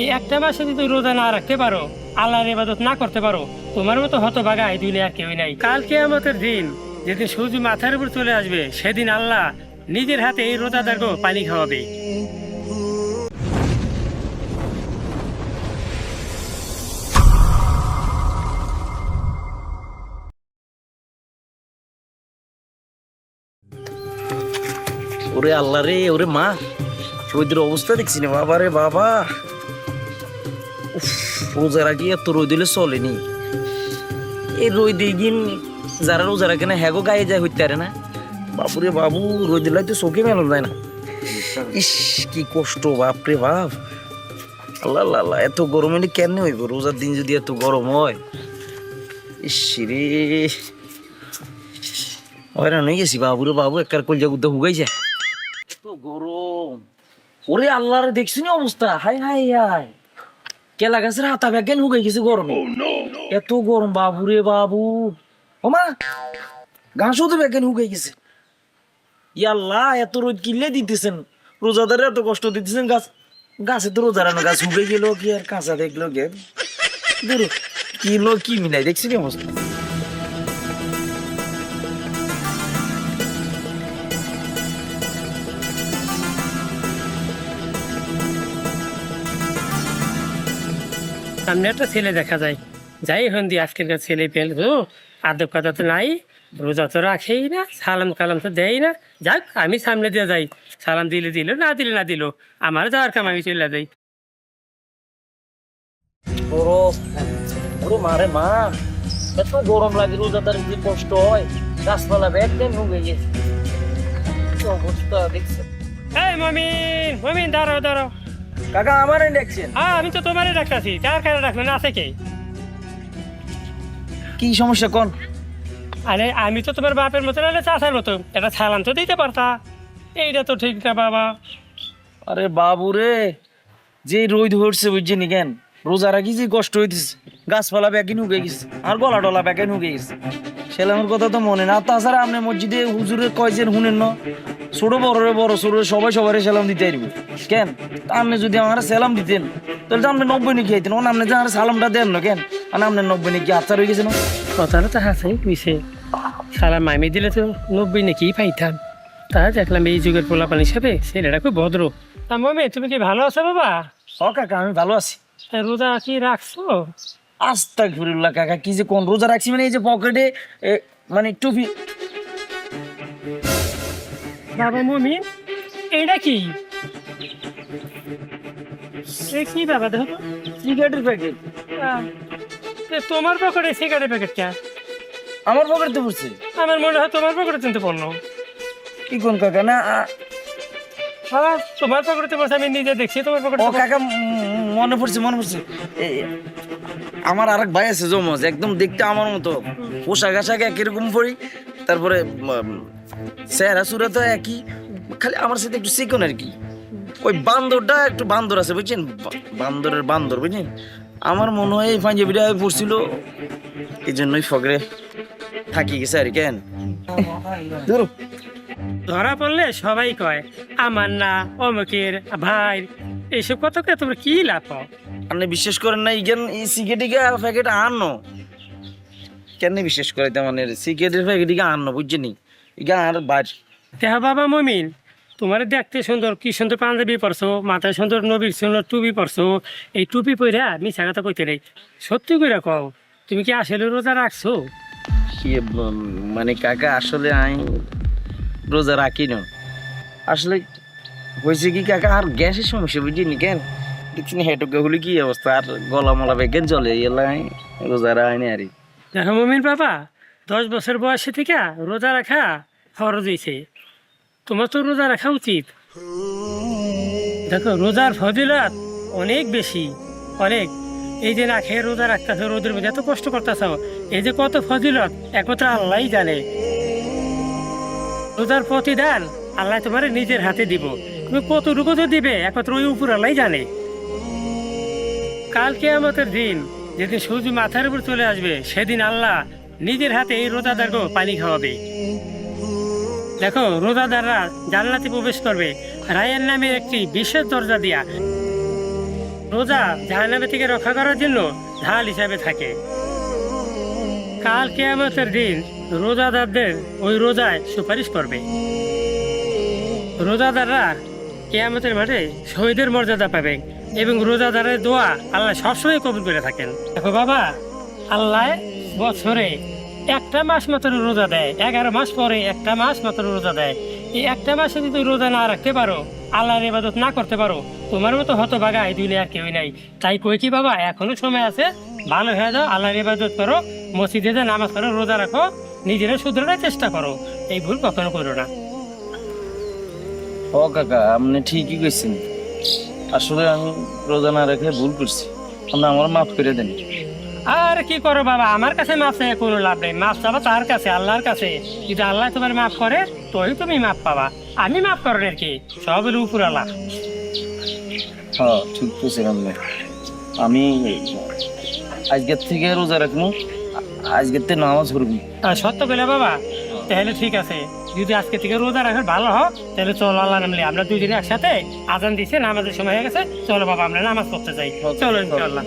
এই একটা মাসে যদি রোজা না রাখতে পারো, আল্লাহর ইবাদত না করতে পারো, তোমার মতো হতভাগা এই দুনিয়া আর কেউই নাই। কালকে আমাদের দিন যেদিন সূর্য মাথার উপর চলে আসবে, সেদিন আল্লাহ নিজের হাতে এই রোজাদারকে পানি খাওয়াবে। ওরে আল্লাহ রে, ওরে মা রোদের অবস্থা দেখছি না। বাবা রে বাবা। রোজা রাখি এত রোদ দিলে চলেনি। এই রোদ দিন যারা রোজা রাখে না, হ্যাগো গায়ে যায় হইতে পারে না। বাপুরে বাবু, রোদ দিলে তো চোখে মেলন যায় না। ইস, কি কষ্ট, বাপরে বাপ। আল্লাহ আল্লাহ এত গরম এনে কেন হইব? রোজার দিন যদি এত গরম হয়। ইস রে। হয়রান হয়ে গেছি, বাবুরে বাবু একার কলজা গুদ্ধ হুগাইছে। এত গরম। ওরে আল্লাহরে দেখছি অবস্থা। হাই হাই হাই কেলা গাছের হাতা ব্যাগেন হুগে গেছে গরমে। এত গরম বাবুরে বাবু। ওমা ঘাসও তো ব্যাগেন হুগে গেছে। ইয়াল্লা এত রোদ কিনলে দিতেছেন। রোজাদারে এত কষ্ট দিতেছেন গাছ। গাছে তো রোজারানো গাছ হুগে গেল কি আর কাঁচা দেখল গে কি লো কি মিলাই দেখছি অবস্থা। সামনে একটা ছেলে দেখা যায়। যাই হন দি আজকের ছেলে পেল তো আদব কথা তো নাই রোজা তো রাখেই না সালাম কালাম তো দেয় না। যাক আমি সামনে দিয়ে যাই। সালাম দিলে দিল না দিলে না দিল আমার যাওয়ার কাম আমি চলে যাই। ওরো মারে মা এত গরম লাগে রোজাদার যে কষ্ট হয় গাছপালা একদম নুগে গেছে। অবস্থা দেখছেন? এই মমিন মমিন দাঁড়াও দাঁড়াও। কাকা আমারে দেখছেন। হ্যাঁ আমি তো তোমারই ডাকতাছি কারে রাখবেন আছে কে? কি সমস্যা কোন? আরে আমি তো তোমার বাপের মতো না চাষার মতো। একটা সালাম তো দিতে পারতা। এইটা তো ঠিক না বাবা। আরে বাবু রে যে রোদ হচ্ছে বুঝছেন কেন? রোজা রাখি যে কষ্ট হইতেছে গাছপালা ব্যাগিন উগে গেছে আর গলা টলা ব্যাগিন উগে গেছে। সেলামের কথা তো মনে না। তাছাড়া আপনি মসজিদে হুজুরে কয়জন শুনেন না? ছোট বড় রে বড় ছোট সবাই সবাই সেলাম দিতে পারবে কেন? তা আপনি যদি আমার সেলাম দিতেন তাহলে তো আপনি নব্বই নাকি আইতেন ওন আপনি যে আমার সালামটা দেন না কেন? আর আপনি নব্বই নাকি আচ্ছা রয়ে গেছে না? কথাটা তো হাসাই কইছে। সালাম আমি দিলে তো নব্বই নাকি পাইতাম। তা দেখলাম এই যুগের পোলাপান হিসাবে ছেলেটা খুব ভদ্র। তা মমি তুমি কি ভালো আছো বাবা? হ কাকা আমি ভালো আছি। রোজা কি রাখছো? আস্তা ঘুরুল্লাহ কাকা কি যে কোন রোজা রাখছি মানে এই যে পকেটে মানে টুপি। বাবা মমিন এইটা কি? কি বাবা দেখো? সিগারেটের প্যাকেট। তোমার পকেটে সিগারেট প্যাকেট কে? আমার পকেটে পড়ছে। আমার মনে হয় তোমার পকেটে চিনতে পড়ল। কি কোন কাকা না হ্যাঁ তোমার পকেটে বসে আমি নিজে দেখছি তোমার পকেটে ও কাকা মনে পড়ছে মনে পড়ছে। আমার আরেক ভাই আছে জমজ একদম দেখতে আমার মতো। পোশাক আশাক একই রকম পরি, তারপরে চেহারা সুরা তো একই, খালি আমার সাথে একটু চিকন আর কি। ওই বান্দরটা একটু বান্দর আছে, বুঝছেন? বান্দরের বান্দর, বুঝছেন? আমার মনে হয় এই পাঞ্জাবিটা পড়ছিল এই জন্যই ফগরে থাকি গেছে আর কেন? ধরা। পড়লে সবাই কয়, আমার না অমুকের ভাই এইসব কথা কে তোমরা কি লাভ পাও আপনি বিশ্বাস করেন না ইগেন এই সিগারেটিকে প্যাকেট আনো কেন বিশ্বাস করে তেমন সিগারেটের প্যাকেটিকে আনো বুঝছেনি ইগা আর বার দেহা বাবা মমিন তোমার দেখতে সুন্দর কি সুন্দর পাঞ্জাবি পরছো মাথায় সুন্দর নবীর সুন্দর টুপি পরছো এই টুপি পইরা মিশা কথা কইতে নেই। সত্যি কইরা কও তুমি কি আসলে রোজা রাখছো? কি মানে কাকা আসলে আমি রোজা রাখি না। আসলে হয়েছে কি কাকা? আর গ্যাসের সমস্যা বুঝিনি কেন? দেখছি না হেঁটে হলে কি অবস্থা? আর গলা মলা বেগেন জলে এলাই রোজা রাখি আর। দেখো মমিন বাবা, দশ বছর বয়সে থেকে রোজা রাখা ফরজ হয়েছে। তোমার তো রোজা রাখা উচিত। দেখো, রোজার ফজিলত অনেক বেশি। অনেক। এই যে না খেয়ে রোজা রাখতেছ, রোদের মধ্যে এত কষ্ট করতেছ, এই যে কত ফজিলত, একমাত্র আল্লাহই জানে। রোজার প্রতিদান আল্লাহ তোমার নিজের হাতে দিব। তুমি কতটুকু তো দিবে? একমাত্র ওই উপর আল্লাহ জানে। কালকে আমাদের দিন, যেদিন সূর্য মাথার উপর চলে আসবে, সেদিন আল্লাহ নিজের হাতে এই রোজাদারকে পানি খাওয়াবে। দেখো, রোজাদাররা জান্নাতে প্রবেশ করবে, রায়ের নামে একটি বিশেষ দরজা দিয়া। রোজা জাহান্নামে থেকে রক্ষা করার জন্য ঢাল হিসাবে থাকে। কাল কেয়ামতের দিন, রোজাদারদের ওই রোজায় সুপারিশ করবে। রোজাদাররা কেয়ামতের মাঠে শহীদের মর্যাদা পাবে এবং রোজাদারের দোয়া আল্লাহ সবসময় কবুল করে থাকেন। দেখো বাবা, আল্লাহ বছরে একটা মাস মাত্র রোজা দেয়, এগারো মাস পরে একটা মাস মাত্র রোজা দেয়। এই একটা মাসে যদি রোজা না রাখতে পারো, আল্লাহর ইবাদত না করতে পারো, তোমার মতো হতভাগা এই দুনিয়া আর কেউই নাই। তাই কই কি বাবা, এখনও সময় আছে, ভালো হয়ে যাও, আল্লাহর ইবাদত করো, মসজিদে যে নামাজ করো রোজা রাখো, নিজেরা শুধরানোর চেষ্টা করো। এই ভুল কখনো করো না। ও কাকা আপনি ঠিকই কইছেন। আসলে আমি রোজা না রেখে ভুল করছি। আপনি আমার মাফ করে দেন। আর কি করো বাবা আমার কাছে মাপ চাই কোনো লাভ নেই। মাপ চাবা তার কাছে আল্লাহর কাছে। যদি আল্লাহ তোমার মাফ করে তোই তুমি মাপ পাবা। আমি মাফ করেন আর কি সবের উপর আল্লাহ হ্যাঁ ঠিক কইছেন আপনি। আমি আজকের থেকে রোজা রাখব আজকের থেকে নামাজ পড়ব। সত্য বলে বাবা তাহলে ঠিক আছে। যদি আজকে থেকে রোজা রাখার ভালো হোক তাহলে চলো আল্লাহ নামলি আমরা দুজনে একসাথে আজান দিছে নামাজের সময় হয়ে গেছে। চলো বাবা আমরা নামাজ পড়তে যাই। চলো ইনশাল্লাহ